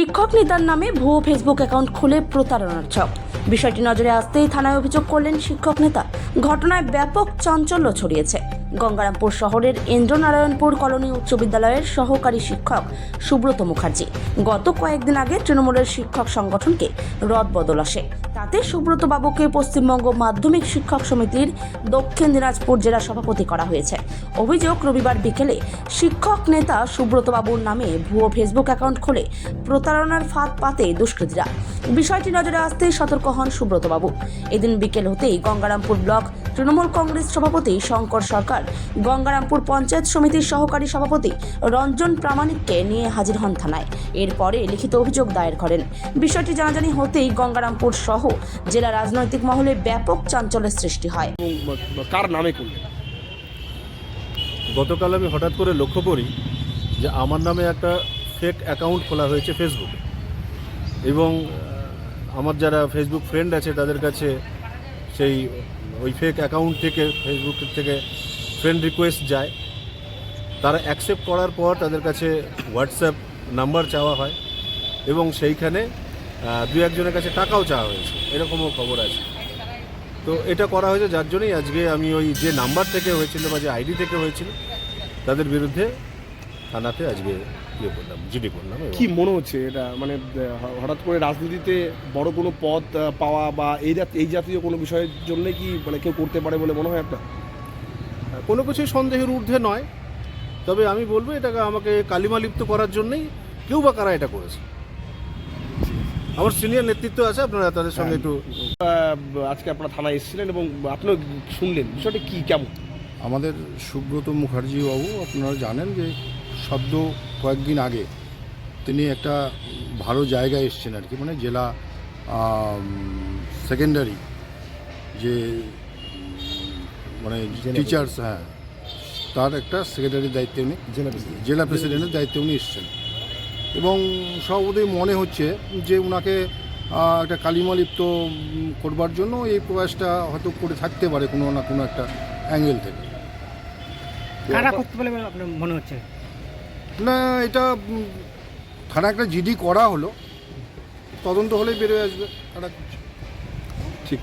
শিক্ষক নেতার নামে ভুয়ো ফেসবুক অ্যাকাউন্ট খুলে প্রতারণার ছক। বিষয়টি নজরে আসতেই থানায় অভিযোগ করলেন শিক্ষক নেতা। ঘটনায় ব্যাপক চাঞ্চল্য ছড়িয়েছে। গঙ্গারামপুর শহরের ইন্দ্রনারায়ণপুর কলোনি উচ্চ বিদ্যালয়ের সহকারী শিক্ষক সুব্রত মুখার্জি। গত কয়েকদিন আগে তৃণমূলের শিক্ষক সংগঠনকে রদবদল আসে। তাতে সুব্রত বাবুকে পশ্চিমবঙ্গ মাধ্যমিক শিক্ষক সমিতির দক্ষিণ দিনাজপুর জেলা সভাপতি করা হয়েছে। অভিযোগ রবিবার বিকেলে শিক্ষক নেতা সুব্রত বাবুর নামে ভুয়ো ফেসবুক অ্যাকাউন্ট খুলে প্রতারণার ফাঁদ পাতে দুষ্কৃতীরা। বিষয়টি নজরে আসতে সতর্ক হন সুব্রত বাবু এদিন বিকেল হতেই গঙ্গারামপুর ব্লক তৃণমূল কংগ্রেস সভাপতি শঙ্কর সরকার গঙ্গারামপুর পঞ্চায়েত সমিতির সহকারী সভাপতি রঞ্জন প্রামাণিককে নিয়ে হাজির হন থানায়। এরপরে লিখিত অভিযোগ দায়ের করেন। বিষয়টি জানাজানি হতেই গঙ্গারামপুর সহ জেলা রাজনৈতিক মহলে ব্যাপক চাঞ্চল্যের সৃষ্টি হয়। কার নামে গতকাল আমি হঠাৎ করে লক্ষ্য করি যে আমার নামে একটা ফেক অ্যাকাউন্ট খোলা হয়েছে ফেসবুকে এবং আমার যারা ফেসবুক ফ্রেন্ড আছে তাদের কাছে সেই ওই ফেক অ্যাকাউন্ট থেকে ফেসবুক থেকে ফ্রেন্ড রিকোয়েস্ট যায়। তারা অ্যাকসেপ্ট করার পর তাদের কাছে হোয়াটসঅ্যাপ নাম্বার চাওয়া হয় এবং সেইখানে দু একজনের কাছে টাকাও চাওয়া হয়েছে। এরকমও খবর আছে। তো এটা করা হয়েছে যার জন্যই আজকে আমি ওই যে নাম্বার থেকে হয়েছিল বা যে আইডি থেকে হয়েছিল, তাদের বিরুদ্ধে থানাতে আজকে ইয়ে করলাম, জিডি করলাম কি মনে হচ্ছে এটা? মানে হঠাৎ করে রাজনীতিতে বড় কোনো পদ পাওয়া বা এই এই জাতীয় কোনো বিষয়ের জন্য কি মানে কেউ করতে পারে বলে মনে হয় আপনার? কোনো কিছুই সন্দেহের ঊর্ধ্বে নয়। তবে আমি বলব এটাকে আমাকে কালিমা লিপ্ত করার জন্যই কেউ বা কারা এটা করেছে। আমার সিনিয়র নেতৃত্ব আছে আপনারা তাদের সঙ্গে একটু আজকে আপনারা থানায় এসেছিলেন এবং আপনিও শুনলেন বিষয়টা কি কেমন? আমাদের সুব্রত মুখার্জি বাবু আপনারা জানেন যে সদ্য কয়েকদিন আগে তিনি একটা ভালো জায়গায় এসছেন আর কি মানে জেলা সেকেন্ডারি যে মানে টিচার্স হ্যাঁ। তার একটা সেক্রেটারির দায়িত্বে উনি জেলা জেলা প্রেসিডেন্টের দায়িত্বে উনি এসছেন। এবং সর্বদাই মনে হচ্ছে যে ওনাকে একটা কালিমালিপ্ত করবার জন্য এই প্রয়াসটা হয়তো করে থাকতে পারে কোনো না কোনো একটা অ্যাঙ্গেল থেকে। কারা করতে পারে আপনার মনে হচ্ছে? না এটা থানা একটা জিডি করা হলো। তদন্ত হলেই বেরোয় আসবে কারা ঠিক।